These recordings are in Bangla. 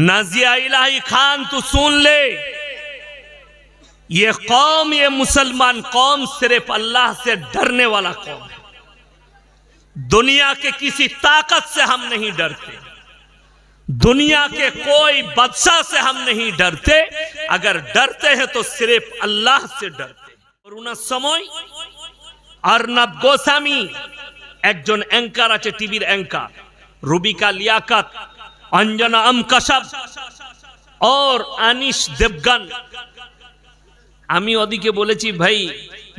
नाजिया इलाही खान तू सुन ले ये कौम ये मुसलमान कौम सिर्फ अल्लाह से डरने वाला कौम है दुनिया के किसी ताकत से हम नहीं डरते दुनिया के कोई बादशाह से हम नहीं डरते अगर डरते हैं तो सिर्फ अल्लाह से डरते করোনার সময় অর্ণব গোস্বামী একজন অ্যাঙ্কার আছে টিভির অ্যাঙ্কার রুবিকা লিয়াকত अंजना अम कशब और अनिश देवगन। हमी ओदिके बोले भाई,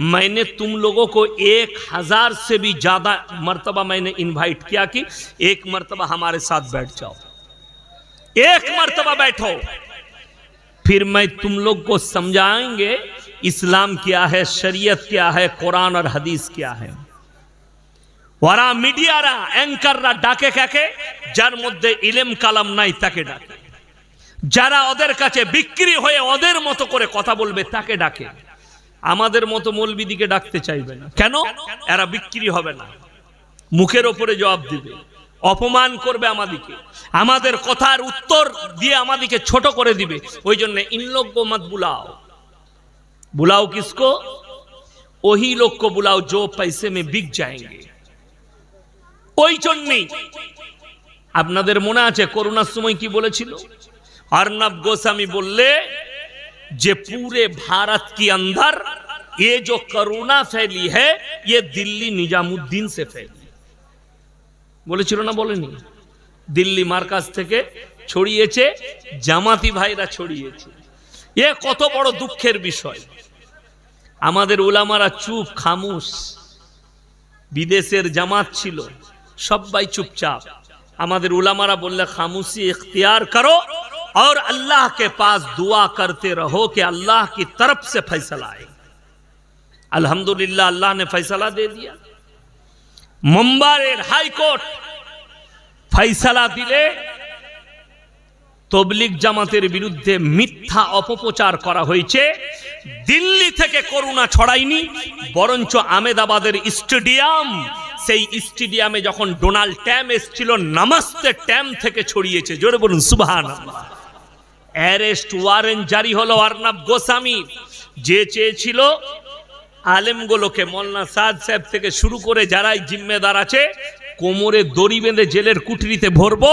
मैंने तुम लोगों को एक हज़ार से भी ज़्यादा मर्तबा मैंने इनवाइट किया कि एक मर्तबा हमारे साथ बैठ जाओ। एक मर्तबा बैठो। फिर मैं तुम लोग को समझाएँगे, इस्लाम क्या है, शरीयत क्या है, कुरान और हदीस क्या है। ওরা মিডিয়ারা, অ্যাঙ্কাররা ডাকে কাকে? যার মধ্যে ইলেম কালাম নাই, তাকে ডাকে। যারা ওদের কাছে বিক্রি হয়ে ওদের মতো করে কথা বলবে, তাকে ডাকে। আমাদের মতো মৌলবিদিকে ডাকতে চাইবে না। কেন? এরা বিক্রি হবে না। মুখের ওপরে জবাব দিবে। অপমান করবে আমাদিকে। আমাদের কথার উত্তর দিয়ে আমাদিকে ছোট করে দিবে। ওই জন্য ইনলোক মত বুলাও। বুলাও কিসকো? ওহি লোক বুলাও জো পাইসে মে বিক যায়গে ওই জন্যেই আপনাদের মনে আছে করোনার সময় কি বলেছিল अर्नब गोस्वामी बोले जे पूरे भारत के अंदर ये जो कोरोना फैली है ये दिल्ली निजामुद्दीन से फैली বলেছিল না বলেনি দিল্লি মার্কাজ থেকে ছড়িয়েছে জামাতি ভাইরা ছড়িয়েছে এ কত বড় দুঃখের বিষয় আমাদের ওলামারা চুপ খামুশ বিদেশের জামাত ছিল সবাই চুপচাপ। আমাদের উলামারা বললে, খামুশি ইখতিয়ার করো और अल्लाह পাশ দোয়া করতে करते কে আল্লাহ কি তরফ সে से আয় আলহামদুলিল্লাহ, আল্লাহ নে ने দে দিয়া। दिया মুম্বাইয়ের হাইকোর্ট ফৈসলা দিলে তবলিক জামাতের বিরুদ্ধে মিথ্যা অপপ্রচার করা হয়েছে। দিল্লি থেকে করুণা ছড়াইনি বরঞ্চ আমেদাবাদের স্টেডিয়াম সেই স্টেডিয়ামে যখন ডোনাল্ড ট্যাম এসছিল, নামাস্তে ট্যাম থেকে ছড়িয়েছে। জোরে বলুন সুবহান অ্যারেস্ট ওয়ারেন্ট জারি হলো অর্ণব গোস্বামী। যে চেয়েছিল আলেমগুলোকে মোল্লা সাদ সাহেব থেকে শুরু করে যারাই জিম্মেদার আছে, কোমরে দড়ি বেঁধে জেলের কুঠরিতে ভরবো,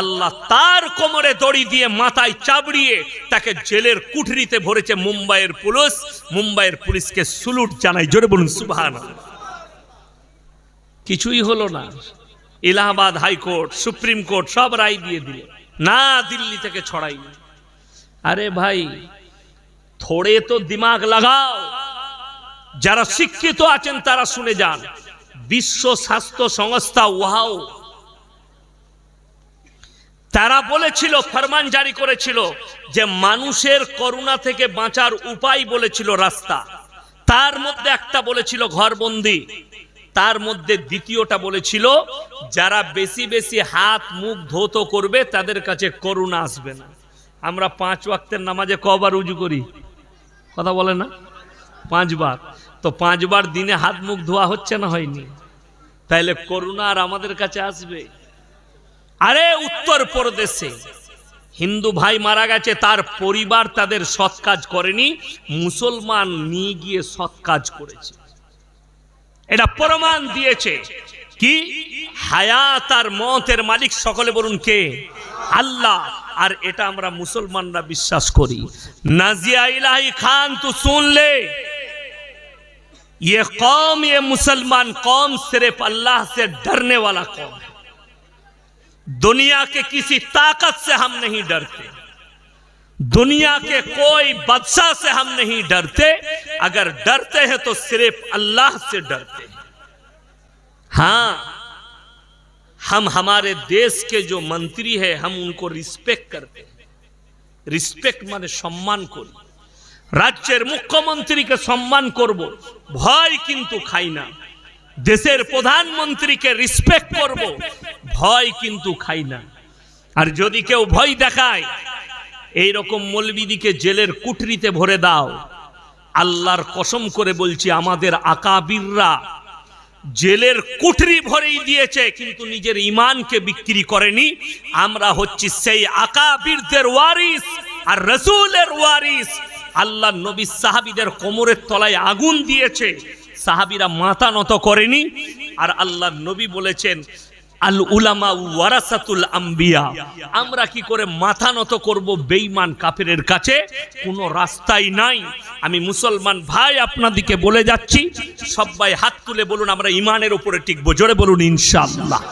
আল্লাহ তার কোমরে দড়ি দিয়ে মাথায় চাবড়িয়ে তাকে জেলের কুঠরিতে ভরেছে মুম্বাইয়ের পুলিশ। মুম্বাইয়ের পুলিশকে সুলুট জানাই। জোরে বলুন সুবহান কিছুই হলো না। এলাহাবাদ হাইকোর্ট, সুপ্রিম কোর্ট সব রায় দিয়ে দিল। না দিল্লি থেকে ছড়াইনি। আরে ভাই, থোড়ে তো দিমাগ লাগাও। যারা শিক্ষিত আছেন তারা শুনে যান। বিশ্ব স্বাস্থ্য সংস্থা ওয়াও। তারা বলেছিল, ফরমান জারি করেছিল যে মানুষের করোনা থেকে বাঁচার উপায় বলেছিল রাস্তা। তার মধ্যে একটা বলেছিল ঘরবন্দি। তার মধ্যে দ্বিতীয়টা বলেছিল, যারা বেশি বেশি হাত মুখ ধৌত করবে, তাদের কাছে করুণা আসবে না। আমরা পাঁচ ওয়াক্তের নামাজে কবার উজু করি? কথা বলে না? পাঁচবার। তো পাঁচবার দিনে হাত মুখ ধোয়া হচ্ছে না হয়নি? তাইলে করুণা আর আমাদের কাছে আসবে? আরে উত্তর প্রদেশে হিন্দু ভাই মারা গেছে, তার পরিবার তাদের সৎ কাজ করেনি, মুসলমান নিয়ে গিয়ে সৎ কাজ করেছে। এটা প্রমাণ দিয়েছে কি হায়াত আর মতের মালিক সকলে বলুন কে আল্লাহ আর এটা আমরা মুসলমানরা বিশ্বাস করি নাজিয়া ইলাহি খান তু শুনলে ये कौम ये मुसलमान कौम सिर्फ अल्लाह से डरने वाला कौम है दुनिया के किसी ताकत से हम नहीं डरते दुनिया के कोई बादशाह से हम नहीं डरते अगर डरते हैं तो सिर्फ अल्लाह से डरते हैं हाँ हम हमारे देश के जो मंत्री है हम उनको रिस्पेक्ट करते हैं रिस्पेक्ट माने सम्मान करी রাজ্যের মুখ্যমন্ত্রীকে সম্মান করব ভয় কিন্তু খাই না দেশের প্রধানমন্ত্রীকে রিসপেক্ট করব ভয় কিন্তু খাই না আর যদি কেউ ভয় দেখায় এই রকম মলবিদিকে জেলের কুঠরিতে ভরে দাও। আল্লাহর কসম করে বলছি, আমাদের আকাবিররা জেলের কুঠরি ভরেই দিয়েছে, কিন্তু নিজের ইমানকে বিক্রি করেনি। আমরা হচ্ছি সেই আকাবিরদের ওয়ারিস আর রসুলের ওয়ারিস। আল্লাহ নবী সাহাবিদের কোমরের তলায় আগুন দিয়েছে, সাহাবিরা মাথা নত করেনি। আর আল্লাহ নবী বলেছেন আল উলামা ওয়ারাসাতুল আম্বিয়া। আমরা কি করে মাথা নত করব বেঈমান কাফেরের কাছে? কোনো রাস্তাই নাই। আমি মুসলমান ভাই আপনাদিকে বলে যাচ্ছি, সবাই হাত তুলে বলুন, আমরা ইমানের উপরে টিকবো। জোরে বলুন, ইনশাআল্লাহ।